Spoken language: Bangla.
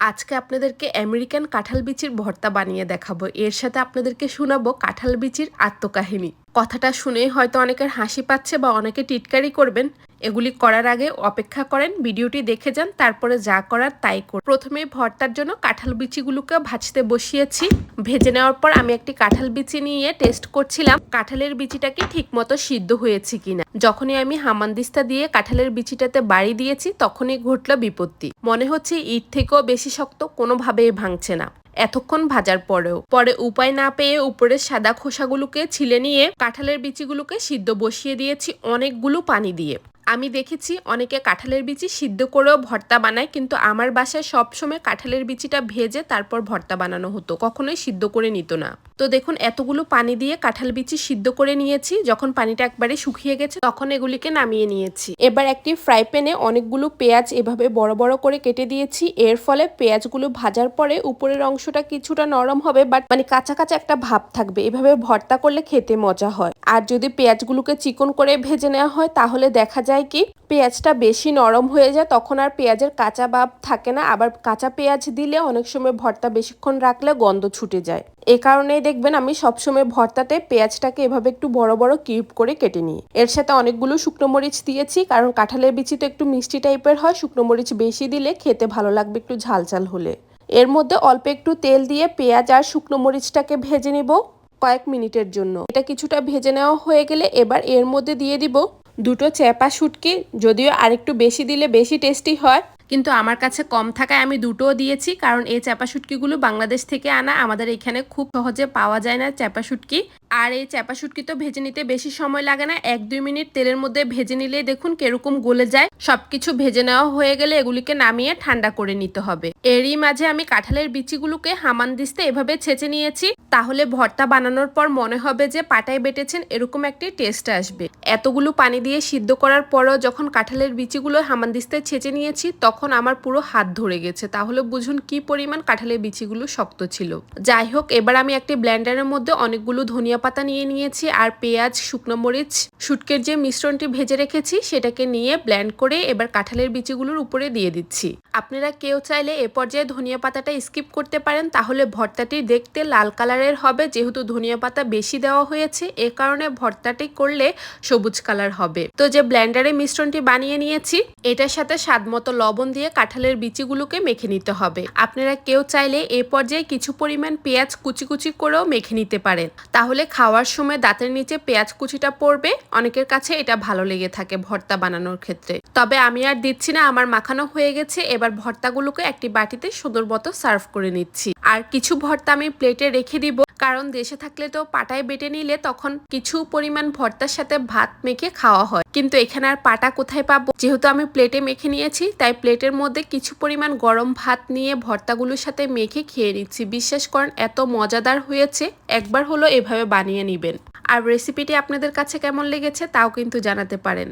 আজকে আপনাদেরকে আমেরিকান কাঁঠাল বিচির ভর্তা বানিয়ে দেখাবো। এর সাথে আপনাদেরকে শোনাবো কাঁঠাল বিচির আত্মকাহিনী। কথাটা শুনেই হয়তো অনেকের হাসি পাচ্ছে বা অনেকে টিটকারি করবেন। এগুলি করার আগে অপেক্ষা করেন, ভিডিওটি দেখে যান, তারপরে যা করার তাই করুন। প্রথমে ভর্তার জন্য কাঁঠাল বিচিগুলোকে ভাজতে বসিয়েছি। ভেজে নেওয়ার পর আমি একটি কাঁঠাল বিচি নিয়ে টেস্ট করছিলাম, কাঁঠালের বিচিটা কি ঠিক মতো সিদ্ধ হয়েছে কিনা। যখনই আমি হামানদিস্তা দিয়ে কাঁঠালের বিচিটাতে বাড়ি দিয়েছি, তখনই ঘটলো বিপত্তি। মনে হচ্ছে ইট থেকেও বেশি শক্ত, কোনোভাবেই ভাঙছে না। এতক্ষণ ভাজার পরেও। পরে উপায় না পেয়ে উপরের সাদা খোসাগুলোকে ছিলে নিয়ে কাঁঠালের বিচিগুলোকে সিদ্ধ বসিয়ে দিয়েছি অনেকগুলো পানি দিয়ে। আমি দেখেছি অনেকে কাঁঠালের বিচি সিদ্ধ করেও ভর্তা বানায়, কিন্তু আমার বাসায় সবসময় কাঁঠালের বিচিটা ভেজে তারপর ভর্তা বানানো হতো, কখনোই সিদ্ধ করে নিত না। তো দেখুন, এতগুলো পানি দিয়ে কাঁঠাল বিচি সিদ্ধ করে নিয়েছি, যখন পানিটা একবারে শুকিয়ে গেছে তখন এগুলিকে নামিয়ে নিয়েছি। এবার একটি ফ্রাই প্যানে অনেকগুলো পেঁয়াজ এভাবে বড় বড় করে কেটে দিয়েছি, এর ফলে পেঁয়াজগুলো ভাজার পরে উপরের অংশটা কিছুটা নরম হবে, বাট মানে কাঁচা কাঁচা একটা ভাব থাকবে, এভাবে ভর্তা করলে খেতে মজা হয়। আর যদি পেঁয়াজগুলোকে চিকন করে ভেজে নেওয়া হয়, তাহলে দেখা যায় কি? পেঁয়াজটা বেশি নরম হয়ে যায়, তখন আর পেঁয়াজের কাঁচা ভাব থাকে না। আবার কাঁচা পেঁয়াজ দিলে অনেক সময় ভর্তা বেশিক্ষণ রাখলে গন্ধ ছুটে যায়। এ কারণেই দেখবেন আমি সবসময় ভর্তাতে পেঁয়াজটাকে এভাবে একটু বড় বড় কিউব করে কেটে নিই। এর সাথে অনেকগুলো শুকনো মরিচ দিয়েছি, কারণ কাঁঠালের বিচি তো একটু মিষ্টি টাইপের হয়। শুকনো মরিচ বেশি দিলে খেতে ভালো লাগবে একটু ঝাল ঝাল হলে। এর মধ্যে অল্প একটু তেল দিয়ে পেঁয়াজ আর শুকনো মরিচটাকে ভেজে নিব কয়েক মিনিটের জন্য। এটা কিছুটা ভেজে নেওয়া হয়ে গেলে এবার এর মধ্যে দিয়ে দিব দুটো চেপা শুটকি, যদিও আরেকটু বেশি দিলে বেশি টেস্টি হয়। কিন্তু আমার কাছে কম থাকায় আমি দুটোও দিয়েছি, কারণ এই চ্যাপা শুটকিগুলো বাংলাদেশ থেকে আনা। আমাদের এখানে খুব সহজে পাওয়া যায় না চ্যাপা শুটকি। আর এই চাপা শুটকি তো ভেজে নিতে বেশি সময় লাগে না। এক দুই মিনিট তেলের মধ্যে ভেজে নিলেই দেখুন কীরকম গলে যায়। সবকিছু ভেজে নেওয়া হয়ে গেলে এগুলিকে নামিয়ে ঠান্ডা করে নিতে হবে। এরই মাঝে আমি কাঁঠালের বিচিগুলোকে হামান দিস্তে এভাবে ছেঁচে নিয়েছি। তাহলে ভর্তা বানানোর পর মনে হবে যে পাটায় বেটেছেন, এরকম একটি টেস্ট আসবে। এতগুলো পানি দিয়ে সিদ্ধ করার পরও যখন কাঁঠালের বিচিগুলো হামান দিস্তে ছেঁচে নিয়েছি, তখন আমার পুরো হাত ধরে গেছে। তাহলে বুঝুন কি পরিমাণ কাঁঠালের বিচিগুলো শক্ত ছিল। যাই হোক, এবার আমি একটি ব্ল্যান্ডারের মধ্যে অনেকগুলো ধনিয়া পাতা নিয়ে নিয়েছি আর পেঁয়াজ, শুকনো মরিচ, শুটকের যে মিশ্রণটি ভেজে রেখেছি সেটাকে নিয়ে ব্ল্যান্ড করে এবার কাঁঠালের বিচিগুলোর উপরে দিয়ে দিচ্ছি। আপনারা কেউ চাইলে এ পর্যায়ে ধনিয়া পাতাটা স্কিপ করতে পারেন, তাহলে ভর্তাটি দেখতে লাল কালারের হবে, যেহেতু ধনিয়া পাতা বেশি দেওয়া হয়েছে, এ কারণে ভর্তাটি করলে সবুজ কালার হবে। তো যে ব্ল্যান্ডারে মিশ্রণটি বানিয়ে নিয়েছি, এটার সাথে স্বাদ মতো লবণ দিয়ে কাঁঠালের বিচিগুলোকে মেখে নিতে হবে। আপনারা কেউ চাইলে এ পর্যায়ে কিছু পরিমাণ পেঁয়াজ কুচি কুচি করেও মেখে নিতে পারেন। তাহলে খাওয়ার সময় দাঁতের নিচে পেঁয়াজ কুচিটা পড়বে। অনেকের কাছে এটা ভালো লেগে থাকে ভর্তা বানানোর ক্ষেত্রে। তবে আমি আর দিচ্ছি না, আমার মাখানো হয়ে গেছে। এবার ভর্তাগুলোকে একটি বাটিতে সুন্দর মতো সার্ভ করে নিচ্ছি। আর কিছু ভর্তা আমি প্লেটে রেখে দিব। কারণ দেশে থাকলে তো পাটায় বেটে নিলে তখন কিছু পরিমাণ ভর্তার সাথে ভাত মেখে খাওয়া হয়। কিন্তু এখানে আর পাটা কোথায় পাবো? যেহেতু আমি প্লেটে মেখে নিয়েছি, তাই প্লেটের মধ্যে কিছু পরিমাণ গরম ভাত নিয়ে ভর্তাগুলোর সাথে মেখে খেয়ে নিচ্ছি। বিশ্বাস করেন, এত মজাদার হয়েছে। একবার হলো এভাবে বানিয়ে নেবেন। আর রেসিপিটি আপনাদের কাছে কেমন লেগেছে, তাও কিন্তু জানাতে পারেন।